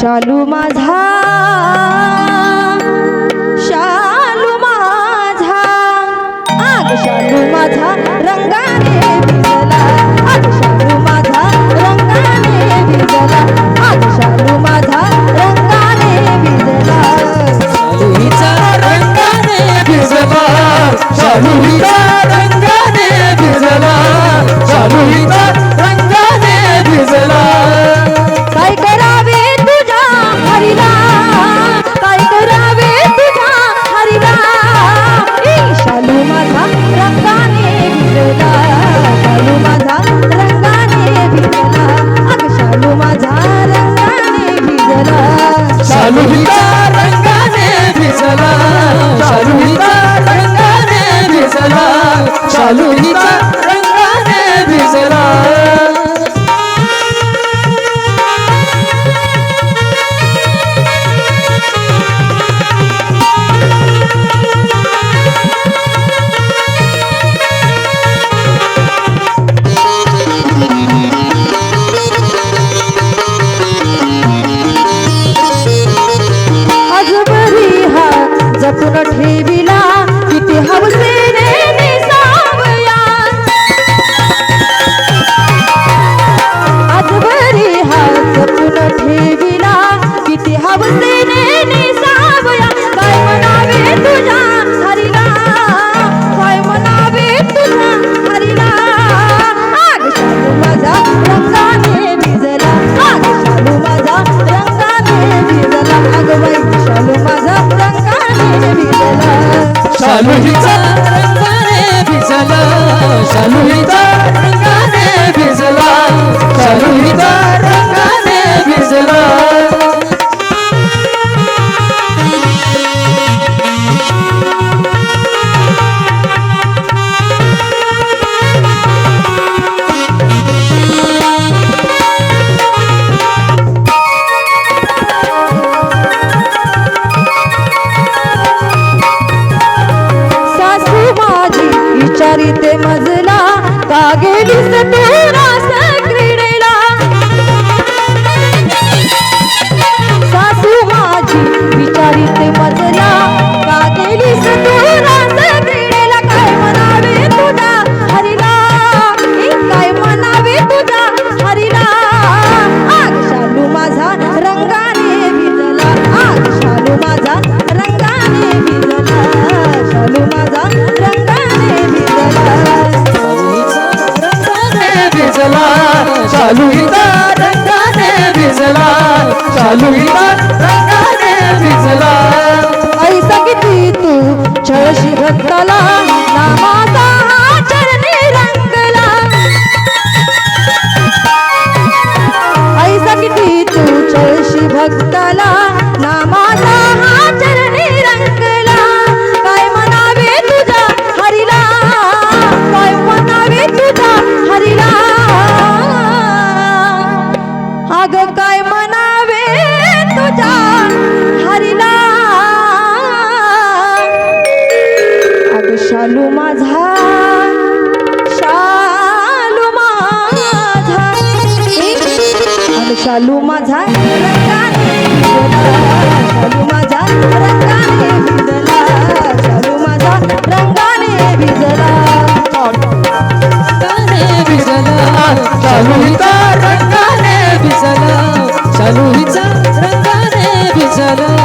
शालू माझा शालू माझा आग शालू माझा रंगाने भिजला आग शालू माझा रंगाने भिजला आग शालू माझा रंगाने भिजला. शालू रंगाने भिजला शालू शालुलीचा रंगाने भिजला शालुलीचा रंगाने भिजला. शालुईचा रंगाने भिजला. शालुईचा रंगाने भिजला. ऐसा किती तू छळशी घट्टला नामाचा चरणी रंगला. ऐसा भक्ताला शालू माझा शालू माझा रंगाने भिजला शालू माझा रंगाने भिजला रंगाने भिजला शालू हिचा रंगाने भिजला शालू हिचा रंगाने भिजला